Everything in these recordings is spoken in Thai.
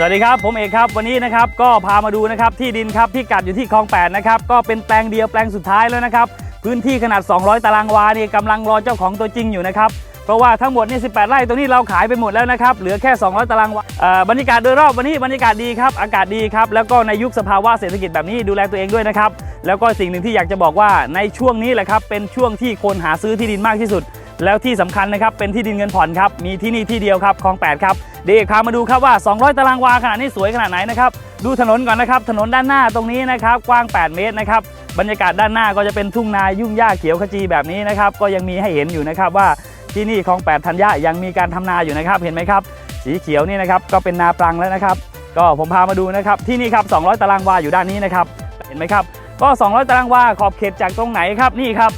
สวัสดีครับ ผมเอกครับวันนี้นะครับก็พามาดูนะครับที่ดินครับที่กัดอยู่ที่คลอง8นะครับก็เป็นแปลงเดียวแปลงสุดท้ายแล้วนะครับพื้นที่ขนาด 200 ตารางวานี่กำลังรอเจ้าของตัวจริงอยู่นะครับเพราะว่าทั้งหมดนี่18 ไร่ตรงนี้เราขายไปหมดแล้วนะครับเหลือแค่ 200 ตารางวาบรรยากาศโดยรอบวันนี้บรรยากาศดีครับอากาศดีครับแล้วก็ในยุคสภาวะเศรษฐกิจแบบนี้ดูแลตัวเองด้วยนะครับแล้วก็สิ่งหนึ่งที่อยากจะบอกว่าในช่วงนี้แหละครับเป็นช่วงที่คนหาซื้อที่ดินมากที่สุด แล้วที่สำคัญนะครับเป็นที่ดินเงินผ่อนครับมีที่นี่ที่เดียวครับคลอง8ครับเดี๋ยวพามาดูครับว่า 200 ตารางวาขนาดนี้สวยขนาดไหนนะครับดูถนนก่อนนะครับ ถนนด้านหน้าตรงนี้นะครับกว้าง 8 เมตรนะครับบรรยากาศด้านหน้าก็จะเป็นทุ่งนายุ่งหญ้าเขียวขจีแบบนี้นะครับก็ยังมีให้เห็นอยู่นะครับว่าที่นี่คลอง8ธัญญายังมีการทำนาอยู่นะครับเห็นไหมครับ สีเขียวนี่นะครับก็เป็นนาปรังแล้วนะครับ ก็ผมพามาดูนะครับที่นี่ครับ 200 ตารางวาอยู่ด้านนี้นะครับเห็นไหมครับก็ 200 ตารางวาขอบเขตจากตรงไหนครับนี่ครับ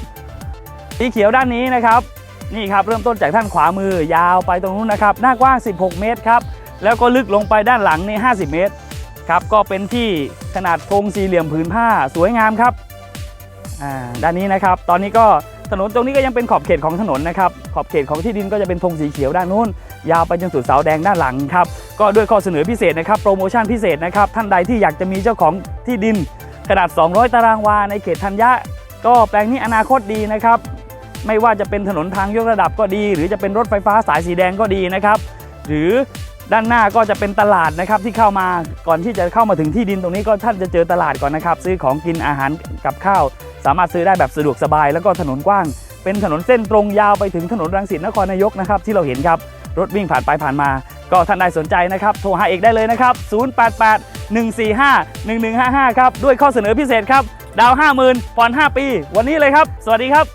สีเขียวด้านนี้นะครับ นี่ครับเริ่มต้นจากด้านขวามือยาวไปตรงนู้นนะครับหน้ากว้าง 16 เมตรครับแล้วก็ลึกลงไปด้านหลังนี่50 เมตรครับก็เป็นที่ขนาดธงสี่เหลี่ยมผืนผ้าสวยงามครับด้านนี้นะครับ ตอนนี้ก็ถนนตรงนี้ก็ยังเป็นขอบเขตของถนนนะครับ ขอบเขตของที่ดินก็จะเป็นธงสีเขียวด้านนู้น ยาวไปจนสุดเสาแดงด้านหลังครับ ก็ด้วยข้อเสนอพิเศษนะครับ โปรโมชั่นพิเศษนะครับ ท่านใดที่อยากจะมีเจ้าของที่ดิน ขนาด 200 ตารางวาในเขตธัญญะ ก็แปลงนี้อนาคตดีนะครับ ไม่ว่าจะเป็นถนนทางยกระดับก็ดี หรือจะเป็นรถไฟฟ้าสายสีแดงก็ดีนะครับ หรือด้านหน้าก็จะเป็นตลาดนะครับที่เข้ามาก่อนที่จะเข้ามาถึงที่ดินตรงนี้ก็ท่านจะเจอตลาดก่อนนะครับ ซื้อของกินอาหารกับข้าว สามารถซื้อได้แบบสะดวกสบาย แล้วก็ถนนกว้าง เป็นถนนเส้นตรงยาวไปถึงถนนรังสิตนครนายกนะครับที่เราเห็นครับรถวิ่งผ่านไปผ่านมา ก็ท่านใดสนใจนะครับ โทรหาเอกได้เลยนะครับ 088 145 1155 ครับ ด้วยข้อเสนอพิเศษครับ ดาว 50,000ผ่อน5 ปี วันนี้เลยครับ สวัสดีครับ